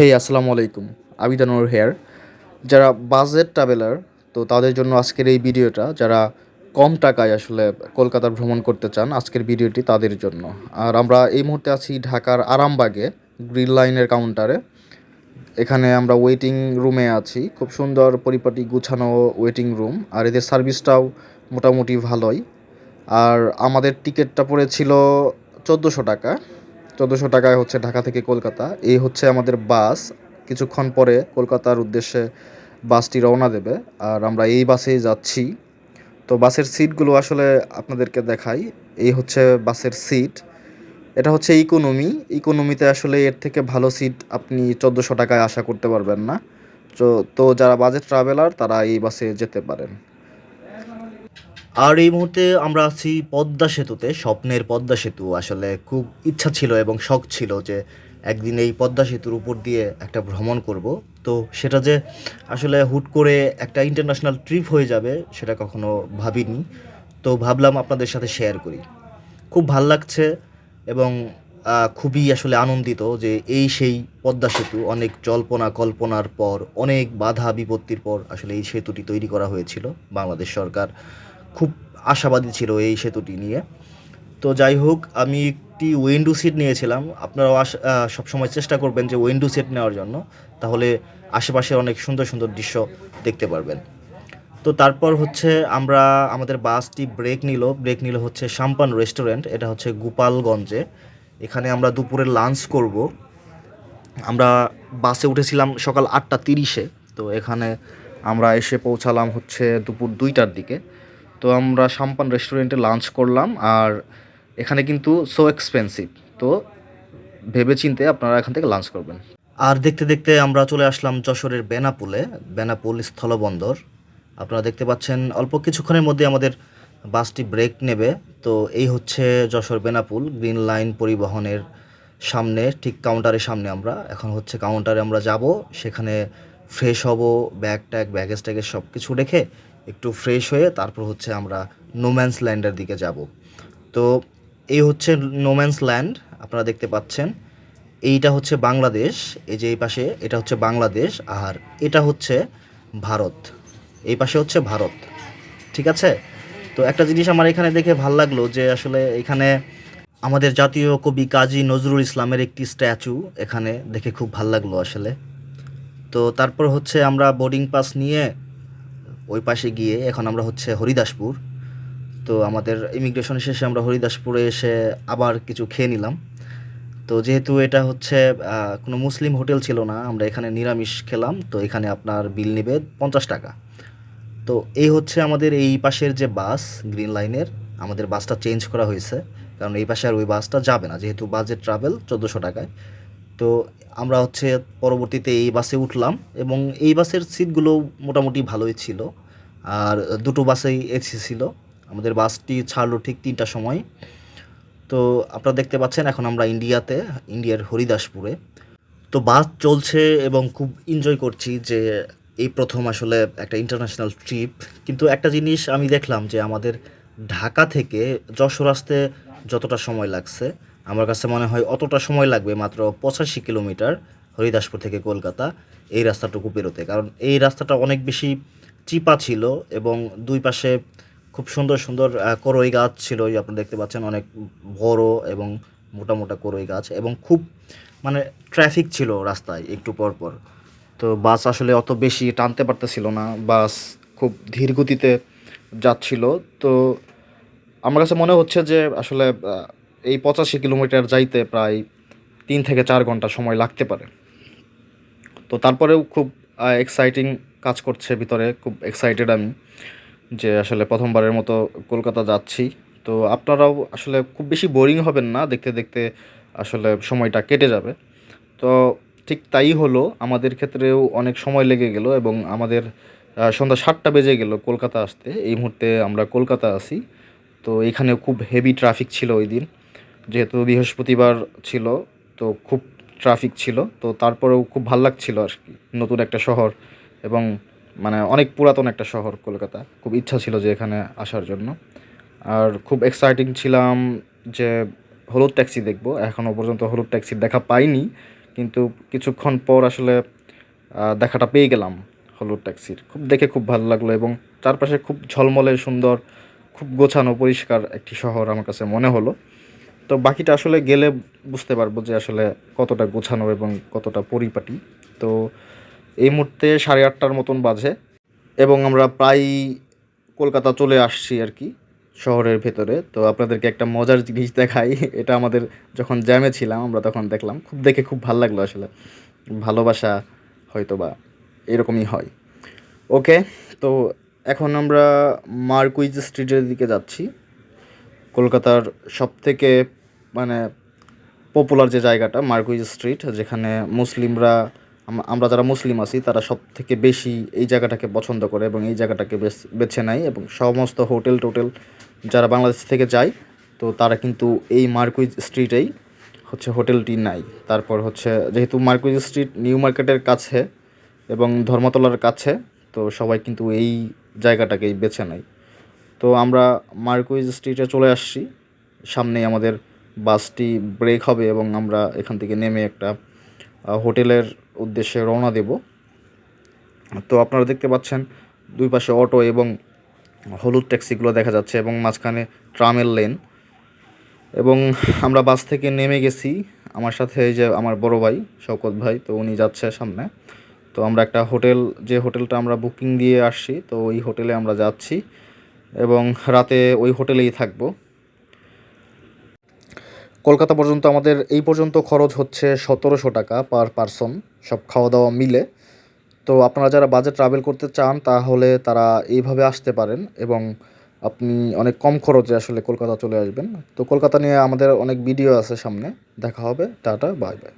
হে আসসালামু আলাইকুম। আমি আবিদানুর হেয়ার। যারা বাজেট ট্রাভেলার তো তাদের জন্য আজকের এই ভিডিওটা, যারা কম টাকায় আসলে কলকাতা ভ্রমণ করতে চান, আজকের ভিডিওটি তাদের জন্য। আর আমরা এই মুহূর্তে আছি ঢাকার আরামবাগে, গ্রিন লাইনের কাউন্টারে এখানে আমরা ওয়েটিং রুমে আছি। খুব সুন্দর পরিপাটি গুছানো ওয়েটিং রুম আর এদের সার্ভিসটাও মোটামুটি ভালোই। আর আমাদের টিকিটটা পড়েছিল চোদ্দোশো টাকা। চোদ্দোশো টাকায় হচ্ছে ঢাকা থেকে কলকাতা। এই হচ্ছে আমাদের বাস। কিছুক্ষণ পরে কলকাতার উদ্দেশ্যে বাসটি রওনা দেবে। আর আমরা এই বাসেই যাচ্ছি। তো বাসের সিটগুলো আসলে আপনাদেরকে দেখাই। এই হচ্ছে বাসের সিট। এটা হচ্ছে ইকোনমি। ইকোনমিতে আসলে এর থেকে ভালো সিট আপনি চোদ্দোশো টাকায় আশা করতে পারবেন না। তো তো যারা বাজেট ট্রাভেলার তারা এই বাসে যেতে পারেন। আর এই মুহূর্তে আমরা আছি পদ্মা সেতুতে, স্বপ্নের পদ্মা সেতু। আসলে খুব ইচ্ছা ছিল এবং শখ ছিল যে একদিন এই পদ্মা সেতুর উপর দিয়ে একটা ভ্রমণ করব। তো সেটা যে আসলে হুট করে একটা ইন্টারন্যাশনাল ট্রিপ হয়ে যাবে সেটা কখনো ভাবিনি। তো ভাবলাম আপনাদের সাথে শেয়ার করি। খুব ভালো লাগছে এবং খুবই আসলে আনন্দিত যে এই সেই পদ্মা সেতু, অনেক জল্পনা কল্পনার পর, অনেক বাধা বিপত্তির পর আসলে এই সেতুটি তৈরি করা হয়েছিল বাংলাদেশ সরকার। খুব আশাবাদী ছিল এই সেতুটি নিয়ে। তো যাই হোক, আমি একটি উইন্ডো সিট নিয়েছিলাম। আপনারাও সবসময় চেষ্টা করবেন যে উইন্ডো সিট নেওয়ার জন্য। তাহলে আশেপাশে অনেক সুন্দর সুন্দর দৃশ্য দেখতে পারবেন। তো তারপর হচ্ছে আমরা, আমাদের বাসটি ব্রেক নিল। ব্রেক নিল হচ্ছে সাম্পান রেস্টুরেন্ট এটা হচ্ছে গোপালগঞ্জে। এখানে আমরা দুপুরে লাঞ্চ করব। আমরা বাসে উঠেছিলাম সকাল আটটা তিরিশে। তো এখানে আমরা এসে পৌঁছালাম হচ্ছে দুপুর দুইটার দিকে। তো আমরা সাম্পান রেস্টুরেন্টে লাঞ্চ করলাম আর এখানে কিন্তু সো এক্সপেন্সিভ তো ভেবেচিন্তে আপনারা এখান থেকে লাঞ্চ করবেন। আর দেখতে দেখতে আমরা চলে আসলাম যশোরের বেনাপুলে, বেনাপুল স্থলবন্দর। আপনারা দেখতে পাচ্ছেন অল্প কিছুক্ষণের মধ্যে আমাদের বাসটি ব্রেক নেবে। তো এই হচ্ছে যশোর বেনাপুল গ্রিন লাইন পরিবহনের সামনে, ঠিক কাউন্টারের সামনে আমরা। এখন হচ্ছে কাউন্টারে আমরা যাব, সেখানে ফ্রেশ হব ব্যাগ ট্যাগ ব্যাগেজ ট্যাগেজ সব কিছু রেখে একটু ফ্রেশ হয়ে তারপর হচ্ছে আমরা নোম্যান্স ল্যান্ডের দিকে যাব। তো এই হচ্ছে নোম্যান্স ল্যান্ড আপনারা দেখতে পাচ্ছেন। এইটা হচ্ছে বাংলাদেশ, এই যে এই পাশে, এটা হচ্ছে বাংলাদেশ, আর এটা হচ্ছে ভারত। এই পাশে হচ্ছে ভারত, ঠিক আছে? তো একটা জিনিস আমার এখানে দেখে ভালো লাগল যে আসলে এখানে আমাদের জাতীয় কবি কাজী নজরুল ইসলামের একটি স্ট্যাচু এখানে দেখে খুব ভালো লাগল আসলে। তো তারপর হচ্ছে আমরা বোর্ডিং পাস নিয়ে ওই পাশে গিয়ে এখন আমরা হচ্ছে হরিদাসপুর। তো আমাদের ইমিগ্রেশন শেষে আমরা হরিদাসপুরে এসে আবার কিছু খেয়ে নিলাম। তো যেহেতু এটা হচ্ছে কোনো মুসলিম হোটেল ছিল না, আমরা এখানে নিরামিষ খেলাম। তো এখানে আপনার বিল নেবে পঞ্চাশ টাকা। তো এই হচ্ছে আমাদের এই পাশের যে বাস, গ্রিন লাইনের, আমাদের বাসটা চেঞ্জ করা হয়েছে। কারণ এই পাশে আর ওই বাসটা যাবে না, যেহেতু বাজেট ট্রাভেল চোদ্দোশো টাকায়। তো আমরা হচ্ছে পরবর্তীতে এই বাসে উঠলাম এবং এই বাসের সিটগুলো মোটামুটি ভালোই ছিল। আর দুটো বাসেই এসি ছিল। আমাদের বাসটি ছাড়লো ঠিক তিনটার সময়। তো আপনারা দেখতে পাচ্ছেন এখন আমরা ইন্ডিয়াতে, ইন্ডিয়ার হরিদাসপুরে। তো বাস চলছে এবং খুব এনজয় করছি যে এই প্রথম আসলে একটা ইন্টারন্যাশনাল ট্রিপ কিন্তু একটা জিনিস আমি দেখলাম যে আমাদের ঢাকা থেকে যশোর আসতে যতটা সময় লাগছে আমার কাছে মনে হয় অতটা সময় লাগবে মাত্র পঁচাশি কিলোমিটার হরিদাসপুর থেকে কলকাতা এই রাস্তাটুকু পেরোতে। কারণ এই রাস্তাটা অনেক বেশি চিপা ছিল এবং দুই পাশে খুব সুন্দর সুন্দর করই গাছ ছিল। এই আপনারা দেখতে পাচ্ছেন অনেক বড় এবং মোটা মোটা করই গাছ এবং খুব মানে ট্রাফিক ছিল রাস্তায় একটু পর পর। তো বাস আসলে অত বেশি টানতে পারতেছিল না। বাস খুব ধীর গতিতে যাচ্ছিল। তো আমার কাছে মনে হচ্ছে যে আসলে এই পঁচাশি কিলোমিটার যাইতে প্রায় তিন থেকে চার ঘণ্টা সময় লাগতে পারে। তো তারপরেও খুব এক্সাইটিং কাজ করছে ভিতরে, খুব এক্সাইটেড আমি যে আসলে প্রথমবারের মতো কলকাতা যাচ্ছি। তো আপনারাও আসলে খুব বেশি বোরিং হবেন না, দেখতে দেখতে আসলে সময়টা কেটে যাবে। তো ঠিক তাই হলো, আমাদের ক্ষেত্রেও অনেক সময় লেগে গেল এবং আমাদের সন্ধ্যা সাতটা বেজে গেল কলকাতা আসতে। এই মুহূর্তে আমরা কলকাতা আছি। তো এখানে খুব হেভি ট্রাফিক ছিল ওই দিন। যেহেতু বৃহস্পতিবার ছিল, তো খুব ট্রাফিক ছিল, তো তারপরেও খুব ভালো লাগছিল আর কি। নতুন একটা শহর এবং মানে অনেক পুরাতন একটা শহর কলকাতা। খুব ইচ্ছা ছিল যে এখানে আসার জন্য। আর খুব এক্সাইটিং ছিলাম যে হলুদ ট্যাক্সি দেখব। এখনও পর্যন্ত হলুদ ট্যাক্সি দেখা পাইনি, কিন্তু কিছুক্ষণ পর আসলে দেখাটা পেয়ে গেলাম হলুদ ট্যাক্সির খুব দেখে খুব ভালো লাগল এবং চারপাশে খুব ঝলমলে সুন্দর, খুব গোছানো, পরিষ্কার একটি শহর আমার কাছে মনে হলো। তো বাকিটা আসলে গেলে বুঝতে পারব যে আসলে কতটা গোছানো এবং কতটা পরিপাটি। তো এই মুহূর্তে সাড়ে আটটার মতন বাজে এবং আমরা প্রায় কলকাতা চলে আসছি আর কি শহরের ভেতরে। তো আপনাদেরকে একটা মজার জিনিস দেখাই, এটা আমাদের যখন জ্যামে ছিলাম আমরা তখন দেখলাম। খুব দেখে খুব ভালো লাগল আসলে। ভালোবাসা হয়তো বা এরকমই হয়। ওকে, তো এখন আমরা মার্কুইজ স্ট্রিটের দিকে যাচ্ছি। কলকাতার সব থেকে মানে পপুলার যে জায়গাটা মার্কুইজ স্ট্রিট যেখানে মুসলিমরা আমরা যারা মুসলিম আছি, তারা সব থেকে বেশি এই জায়গাটাকে পছন্দ করে এবং এই জায়গাটাকে বেছ- নেয় এবং সমস্ত হোটেল টোটেল যারা বাংলাদেশ থেকে যায়, তো তারা কিন্তু এই মার্কুইজ স্ট্রিটেই হচ্ছে হোটেলটি নাই তারপর হচ্ছে, যেহেতু মার্কুইজ স্ট্রিট নিউ মার্কেটের কাছে এবং ধর্মতলার কাছে, তো সবাই কিন্তু এই জায়গাটাকেই বেছে নেয়। তো আমরা মার্কুইজ স্ট্রিটে চলে আসছি। সামনেই আমাদের বাসটি ব্রেক হবে এবং আমরা এখান থেকে নেমে একটা হোটেলের উদ্দেশ্যে রওনা দেব। তো আপনারা দেখতে পাচ্ছেন দুই পাশে অটো এবং হলুদ ট্যাক্সিগুলো দেখা যাচ্ছে এবং মাঝখানে ট্রামের লেন। এবং আমরা বাস থেকে নেমে গেছি। আমার সাথে এই যে আমার বড় ভাই, শওকত ভাই, তো উনি যাচ্ছে সামনে। তো আমরা একটা হোটেল, যে হোটেলটা আমরা বুকিং দিয়ে আসছি, তো ওই হোটেলে আমরা যাচ্ছি এবং রাতে ওই হোটেলেই থাকব। কলকাতা পর্যন্ত আমাদের এই পর্যন্ত খরচ হচ্ছে সতেরোশো টাকা পার পারসন, সব খাওয়া দাওয়া মিলে। তো আপনারা যারা বাজেট ট্রাভেল করতে চান, তাহলে তারা এইভাবে আসতে পারেন এবং আপনি অনেক কম খরচে আসলে কলকাতা চলে আসবেন। তো কলকাতা নিয়ে আমাদের অনেক ভিডিও আছে সামনে। দেখা হবে, টাটা বাই বাই